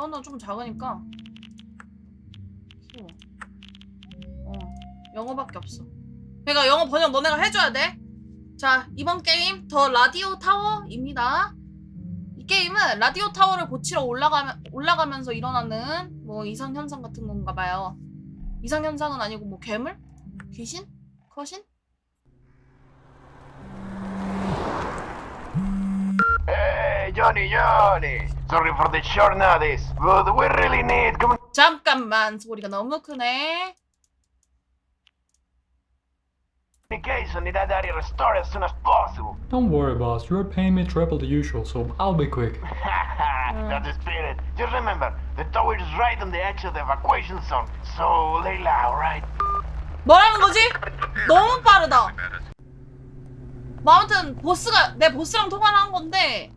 사운드가 좀 작으니까 키워. 어 영어밖에 없어. 그러니까 영어 번역 너네가 해줘야 돼. 자 이번 게임 더 라디오 타워입니다. 이 게임은 라디오 타워를 고치러 올라가면 올라가면서 일어나는 뭐 이상 현상 같은 건가 봐요. 이상 현상은 아니고 뭐 괴물, 귀신, 거신? Johnny, Johnny! Sorry for the short notice, but we really need 잠깐만 소리가 너무 크네. communication in that area restored as soon as possible. Don't worry, boss. You're paying me triple the usual, so I'll be quick. That's the spirit. Just remember, the tower is right on the edge of the evacuation zone, so lay low, right? 뭐라는 거지? 너무 빠르다. 뭐 아무튼 보스가 내 보스랑 통화를 한 건데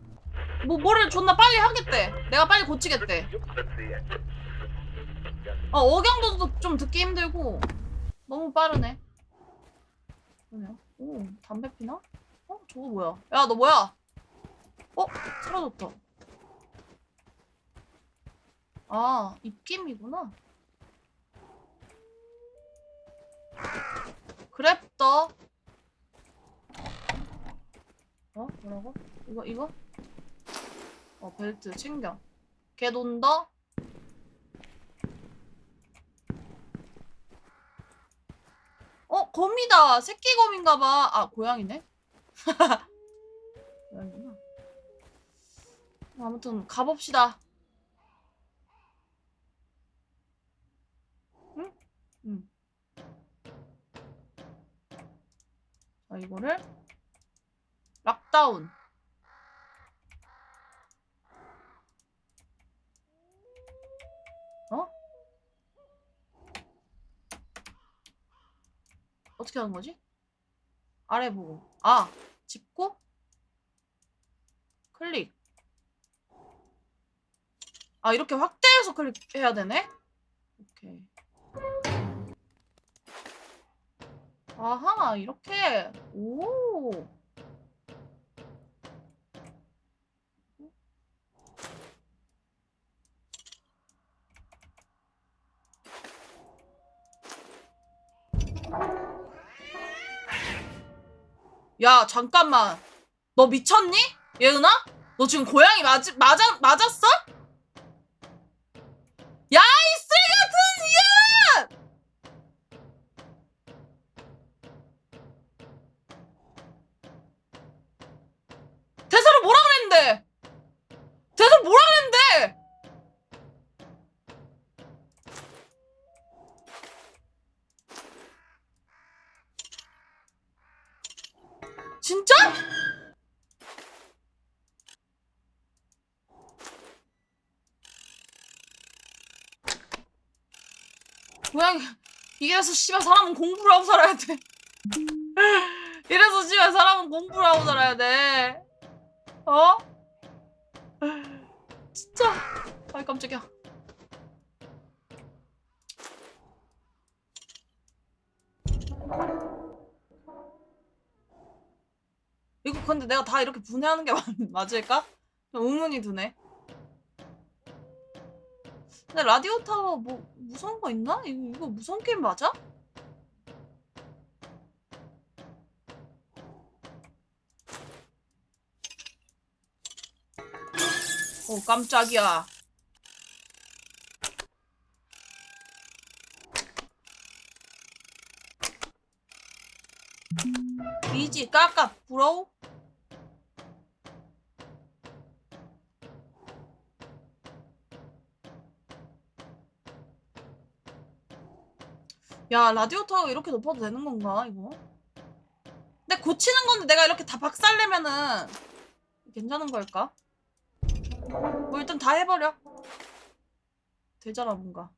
뭐 뭐를 존나 빨리 하겠대. 내가 빨리 고치겠대. 어 억양도 좀 듣기 힘들고 너무 빠르네. 오 담배 피나? 어 저거 뭐야? 야 너 뭐야? 어 사라졌다. 아 입김이구나. 그랩더 어? 뭐라고? 이거 이거? 어 벨트 챙겨. 걔 논다? 어 거미다. 새끼 거미인가봐. 아 고양이네? 고양이구나. 아무튼 가봅시다. 자, 이거를 락다운. 어? 어떻게 하는 거지? 아래 보고. 아, 짚고 클릭. 아, 이렇게 확대해서 클릭해야 되네? 오케이. 아하, 이렇게. 오. 야, 잠깐만. 너 미쳤니? 예은아? 너 지금 고양이 맞, 맞아, 맞았어? 야, 이 쓰레기 같은 년! 대사를 뭐라 그랬는데? 대사 뭐라 그랬는데? 고양이 이래서 씨발 사람은 공부를 하고 살아야 돼. 이래서 씨발 사람은 공부를 하고 살아야 돼. 어? 진짜. 아이 깜짝이야. 이거 근데 내가 다 이렇게 분해하는 게 맞, 맞을까? 좀 의문이 드네. 근데 라디오 타워 뭐 무서운 거 있나? 이거, 이거 무서운 게임 맞아? 어 깜짝이야. 미지 까까 부러워? 야 라디오 타워 이렇게 높아도 되는 건가 이거? 근데 고치는 건데 내가 이렇게 다 박살내면은 괜찮은 걸까? 뭐 일단 다 해버려 되잖아 뭔가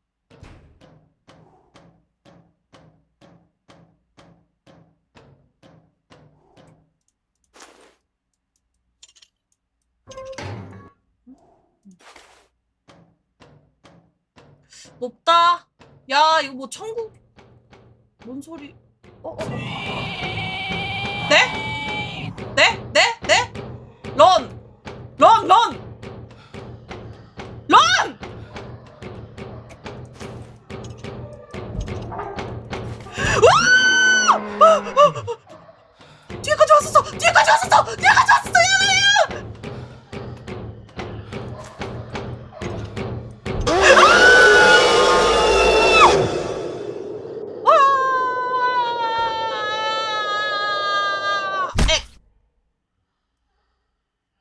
높다 야 이거 뭐 천국 뭔 소리 어, 어, 어. 네?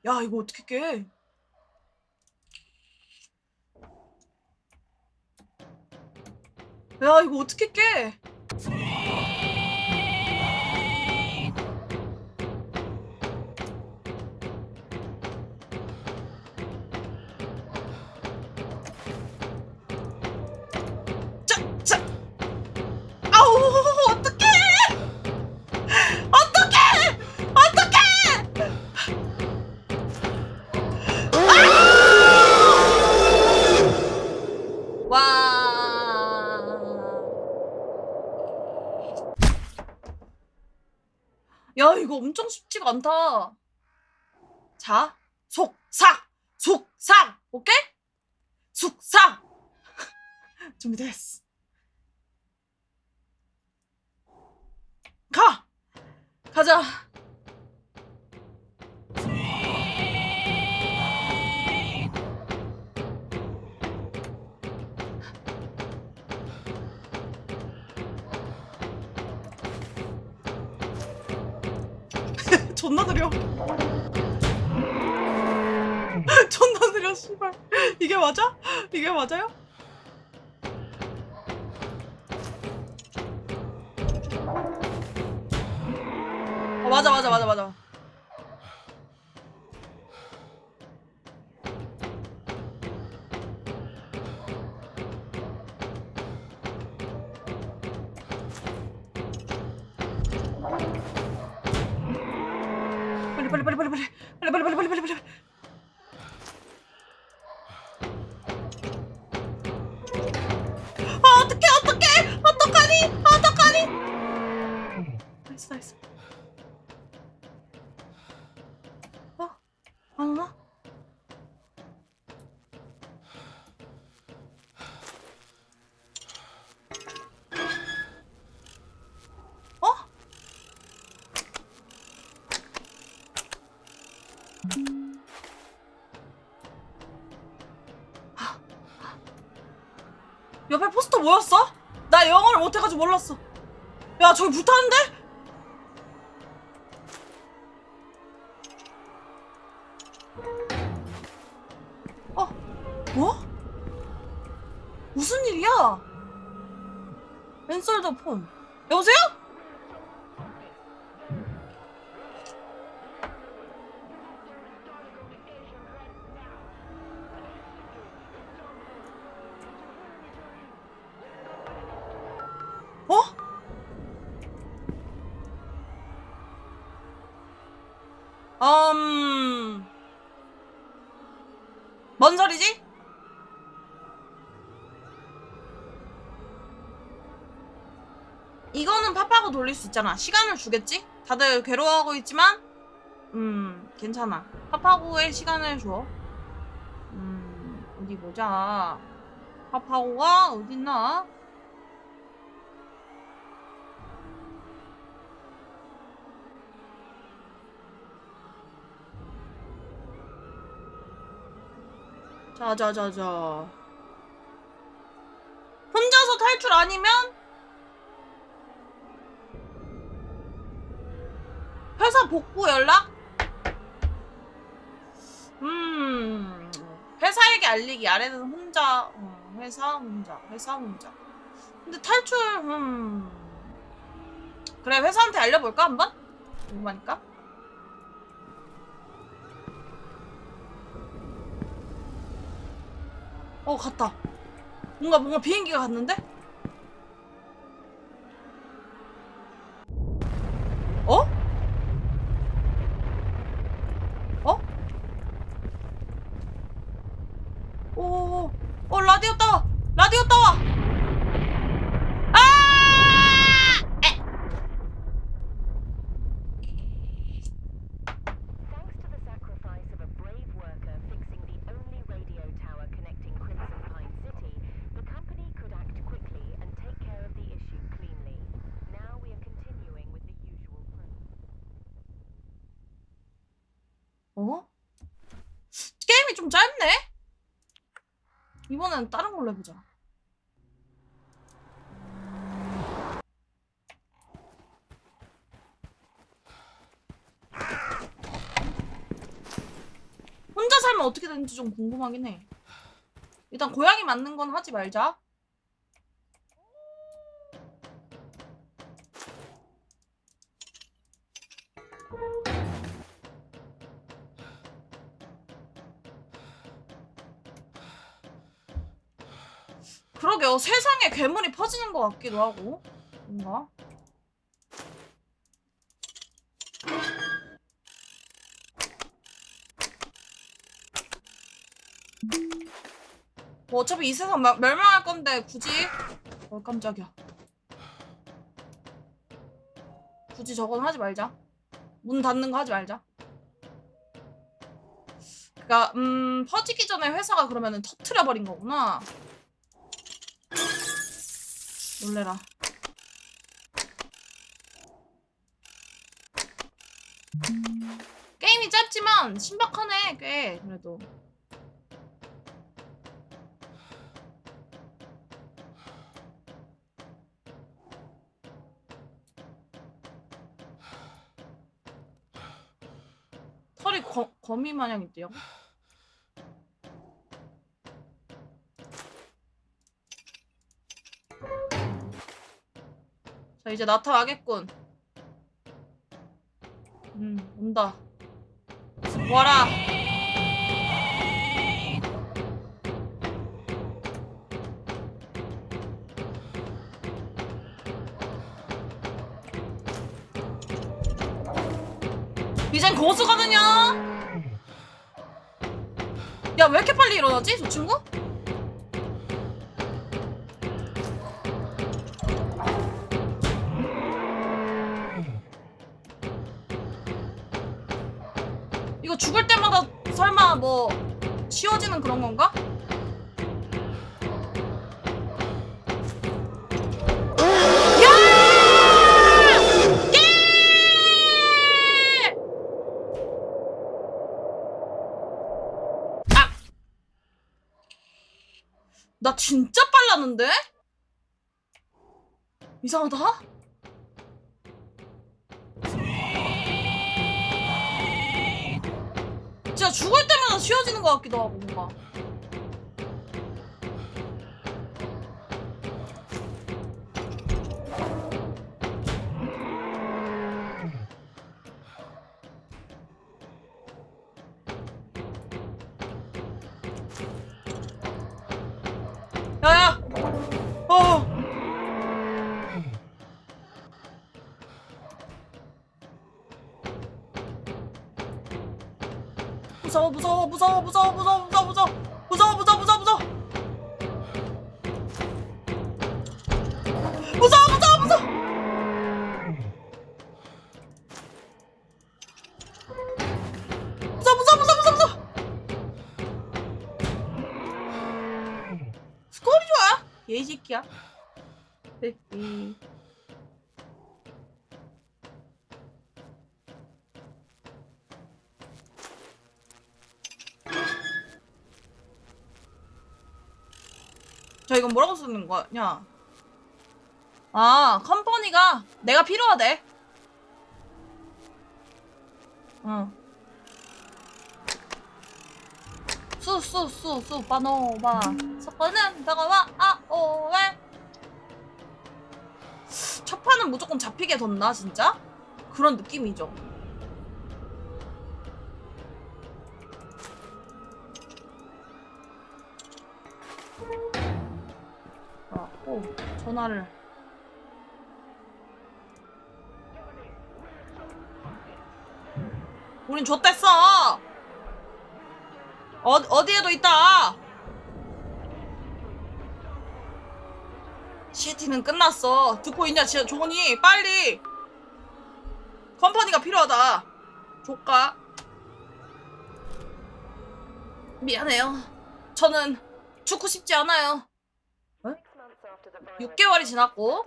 야 이거 어떻게 깨? 야 이거 어떻게 깨? 야, 이거 엄청 쉽지가 않다. 자, 속삭! 속삭! 오케이? 속삭! 준비됐어. 가! 가자. 존나 느려. 존나 느려, 씨발. 이게 맞아? 이게 맞아요? 어, 맞아, 맞아, 맞아, 맞아. 빨리, 빨리, 빨리, 빨리, 빨리, 빨리, 빨리, 빨리, 빨리. 아, 어떡해, 어떡해, 어떡하니, 어떡하니. 나이스, 나이스. 어? 안 오나? 옆에 포스터 뭐였어? 나 영어를 못해가지고 몰랐어. 야, 저기 불타는데? 어, 뭐? 무슨 일이야? 랜솔더 폰. 여보세요? 음. 뭔 소리지? 이거는 파파고 돌릴 수 있잖아. 시간을 주겠지? 다들 괴로워하고 있지만, 음, 괜찮아. 파파고의 시간을 줘. 음, 어디 보자. 파파고가 어딨나? 자자자자. 혼자서 탈출 아니면 회사 복구 연락? 음 회사에게 알리기 아래는 혼자 어, 회사 혼자 회사 혼자 근데 탈출 음 그래 회사한테 알려볼까 한번? 궁금하니까 어 갔다 뭔가 뭔가 비행기가 갔는데? 어? 어? 오, 어 라디오 따와, 라디오 따와. 아! 에! Thanks to the sacrifice of a brave worker fixing the only radio tower connecting Crimson Pine City, the company could act quickly and take care of the issue cleanly. Now we are continuing with the 어? 게임이 좀 짧네? 이번엔 다른 걸로 해보자. 혼자 살면 어떻게 되는지 좀 궁금하긴 해. 일단 고양이 맞는 건 하지 말자. 그러게요. 세상에 괴물이 퍼지는 것 같기도 하고. 뭔가. 뭐 어차피 이 세상 멸- 멸망할 건데 굳이 어 깜짝이야 굳이 저건 하지 말자 문 닫는 거 하지 말자 그니까 음 퍼지기 전에 회사가 그러면은 터트려 버린 거구나 놀래라 게임이 짧지만 신박하네 꽤 그래도 털이 거, 거미 마냥 있대요. 자 이제 나타나겠군. 음 온다. 와라. 이젠 고수거든요. 야 왜 이렇게 빨리 일어나지 저 친구? 때마다 설마 뭐 쉬워지는 그런 건가? 나 진짜 빨랐는데? 이상하다? 진짜 죽을 때마다 쉬워지는 것 같기도 하고 뭔가 무서워 무서워 무서워 무서워 무서워 무서워 무서워 무서워 무서워 무서워 무서워 무서워 무서워 무서워 무서워 무서워 무서워 무서워 무서워 스코어이 좋아 얘이 새끼야 새 끼저 이건 뭐라고 쓰는 거냐? 아, 컴퍼니가 내가 필요하대. 응. 수, 수, 수, 수, 바노바. 석고는 다가와, 아, 오, 왜? 첫 판은 무조건 잡히게 뒀나, 진짜? 그런 느낌이죠. 전화를. 우린 좆됐어! 어, 어디에도 있다! 시티는 끝났어. 듣고 있냐, 지- 조니? 빨리! 컴퍼니가 필요하다. 조까. 미안해요. 저는 죽고 싶지 않아요. 6개월이 지났고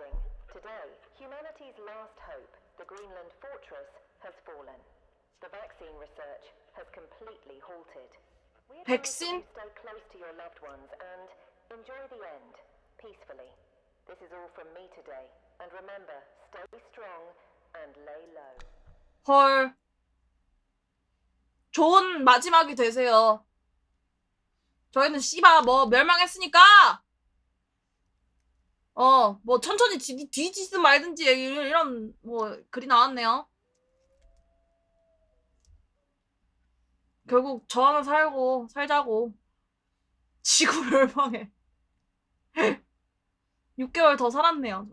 백신? 헐. 좋은 마지막이 되세요. 저희는 씨바 뭐 멸망했으니까! 어, 뭐 천천히 뒤, 뒤지든 말든지 이런, 뭐 글이 나왔네요. 결국 저 하나 살고 살자고 지구 멸망해. 6개월 더 살았네요.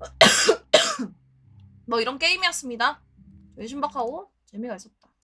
뭐 이런 게임이었습니다. 되게 신박하고 재미가 있었다.